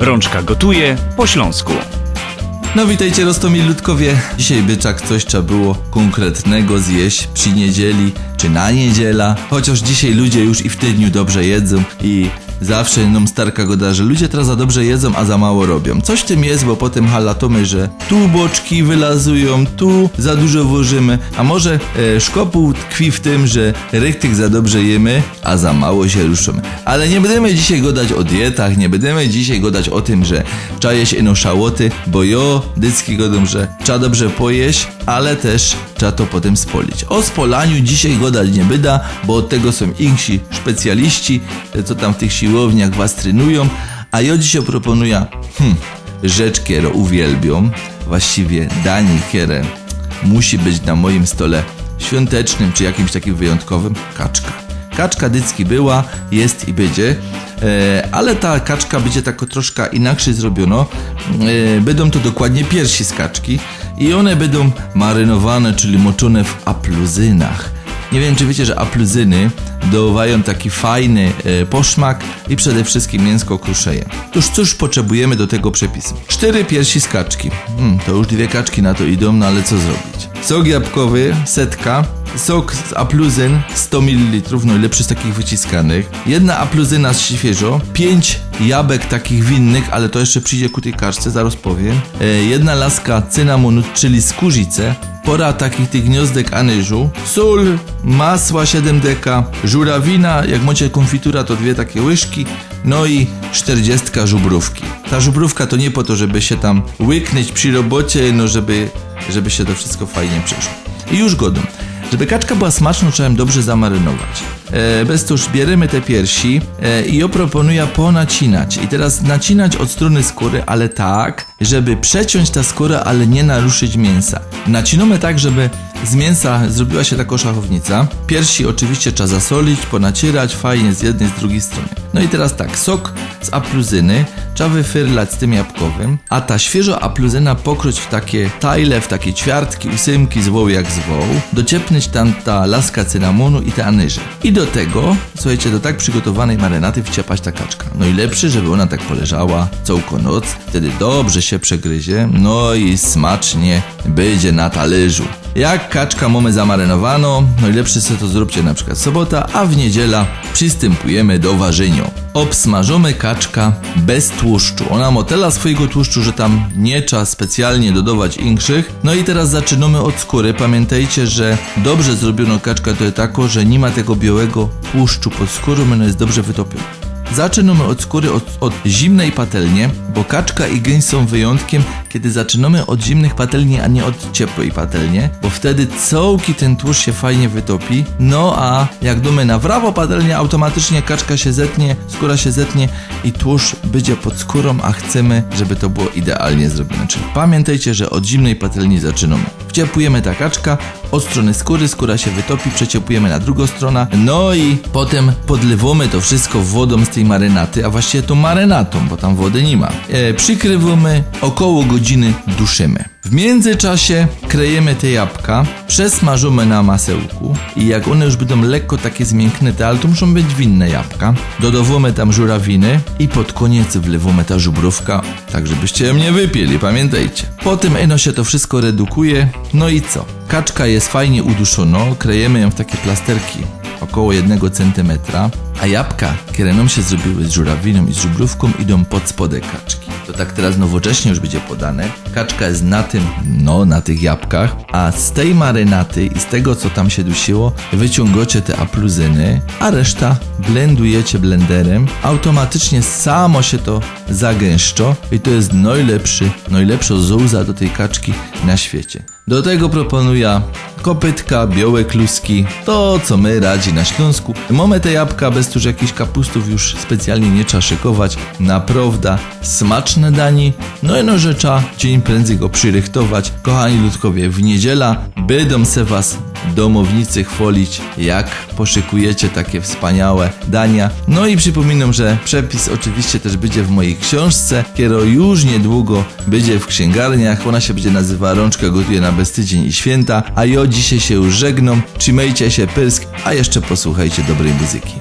Rączka gotuje po śląsku. No witajcie Rostomi Ludkowie. Dzisiaj byczak coś trzeba było konkretnego zjeść przy niedzieli czy na niedziela. Chociaż dzisiaj ludzie już i w tygodniu dobrze jedzą i zawsze nam starka go da, że ludzie teraz za dobrze jedzą, a za mało robią. Coś w tym jest, bo potem halatomy, że tu boczki wylazują, tu za dużo włożymy, a może e, szkopuł tkwi w tym, że rychtyk za dobrze jemy, a za mało się ruszymy. Ale nie będziemy dzisiaj gadać o dietach, nie będziemy dzisiaj gadać o tym, że trzeba jeść ino szałoty, bo jo, dycki godą, że trzeba dobrze pojeść, ale też trzeba to potem spolić. O spolaniu dzisiaj gadać nie byda, bo od tego są insi specjaliści, co tam w tych siłowniach was trenują, a ja dzisiaj proponuję, hmm, rzecz, którą uwielbiam, właściwie danie, które musi być na moim stole świątecznym czy jakimś takim wyjątkowym, kaczka. Kaczka dycki była, jest i będzie, e, ale ta kaczka będzie tak troszkę inaczej zrobiono. E, będą to dokładnie piersi z kaczki i one będą marynowane, czyli moczone w apluzynach. Nie wiem, czy wiecie, że apluzyny doławają taki fajny e, poszmak i przede wszystkim mięsko kruszeje. Tuż cóż potrzebujemy do tego przepisu? Cztery piersi z kaczki. Hmm, to już dwie kaczki na to idą, no ale co zrobić? Sok jabłkowy, setka, sok z apluzyn 100 ml, najlepszy z takich wyciskanych, jedna apluzyna z świeżo, pięć jabłek takich winnych, ale to jeszcze przyjdzie ku tej kaczce, zaraz powiem, e, jedna laska cynamonu, czyli skórzice, pora takich tych gniazdek anyżu, sól, masła 7 deka, żurawina, jak macie konfitura to dwie takie łyżki, no i 40 żubrówki. Ta żubrówka to nie po to, żeby się tam łyknąć przy robocie, no żeby, żeby się to wszystko fajnie przeszło. I już godą. Żeby kaczka była smaczna, trzeba ją dobrze zamarynować. E, bez tuż bierzemy te piersi e, i ja proponuję ponacinać. I teraz nacinać od strony skóry, ale tak, żeby przeciąć ta skóra, ale nie naruszyć mięsa. Nacinamy tak, żeby z mięsa zrobiła się taka szachownica. Piersi oczywiście trzeba zasolić, ponacierać fajnie z jednej, z drugiej strony. No i teraz tak, sok z apluzyny trzeba wyfyrlać z tym jabłkowym, a ta świeżo apluzyna pokroć w takie tajle, w takie ćwiartki, ósymki, zwoł jak zwoł, dociepnąć tam ta laska cynamonu i te anyże. I do tego, słuchajcie, do tak przygotowanej marynaty wciepać ta kaczka. No i lepszy, żeby ona tak poleżała całką noc, wtedy dobrze się przegryzie, no i smacznie będzie na talerzu. Jak kaczka mamy zamarynowano, najlepsze sobie to zróbcie na przykład sobota, a w niedziela przystępujemy do ważenia. Obsmażamy kaczka bez tłuszczu. Ona ma tyle swojego tłuszczu, że tam nie trzeba specjalnie dodawać inkszych. No i teraz zaczynamy od skóry. Pamiętajcie, że dobrze zrobiono kaczka to jest tako, że nie ma tego białego tłuszczu pod skórą, ona jest dobrze wytopiona. Zaczynamy od skóry od, od zimnej patelni, bo kaczka i gęś są wyjątkiem, kiedy zaczynamy od zimnych patelni, a nie od ciepłej patelni, bo wtedy całki ten tłuszcz się fajnie wytopi. No a jak dumy na prawo patelnię, automatycznie kaczka się zetnie, skóra się zetnie i tłuszcz będzie pod skórą, a chcemy, żeby to było idealnie zrobione. Czyli pamiętajcie, że od zimnej patelni zaczynamy. Wciepujemy ta kaczka, od strony skóry, skóra się wytopi, przeciepujemy na drugą stronę, no i potem podlewamy to wszystko wodą z tej marynaty, a właściwie to marynatą, bo tam wody nie ma. E, przykrywamy, około godziny duszymy. W międzyczasie krejemy te jabłka, przesmażymy na masełku i jak one już będą lekko takie zmięknięte, ale to muszą być winne jabłka, dodawamy tam żurawiny i pod koniec wlewamy ta żubrówka, tak żebyście ją nie wypieli, pamiętajcie. Potem eno się to wszystko redukuje, no i co? Kaczka jest fajnie uduszona, krejemy ją w takie plasterki około 1 cm, a jabłka, które nam się zrobiły z żurawiną i z żubrówką, idą pod spodek kaczki. To tak teraz nowocześnie już będzie podane. Kaczka jest na tym, no na tych jabłkach, a z tej marynaty i z tego co tam się dusiło, wyciągacie te apluzyny, a reszta blendujecie blenderem. Automatycznie samo się to zagęszczo i to jest najlepszy, najlepsza zuza do tej kaczki na świecie. Do tego proponuję kopytka, białe kluski, to co my radzi na Śląsku. Mamy te jabłka bez tuż jakichś kapustów już specjalnie nie trzeba szykować. Naprawdę smaczne dani. No i no, że trzeba dzień prędzej go przyrychtować. Kochani ludkowie, w niedziela będą se was domownicy chwalić, jak poszykujecie takie wspaniałe dania. No i przypominam, że przepis oczywiście też będzie w mojej książce, która już niedługo będzie w księgarniach. Ona się będzie nazywa Rączka gotuje na bestydzień i święta, a ja dzisiaj się już żegnam. Trzymajcie się pysk, a jeszcze posłuchajcie dobrej muzyki.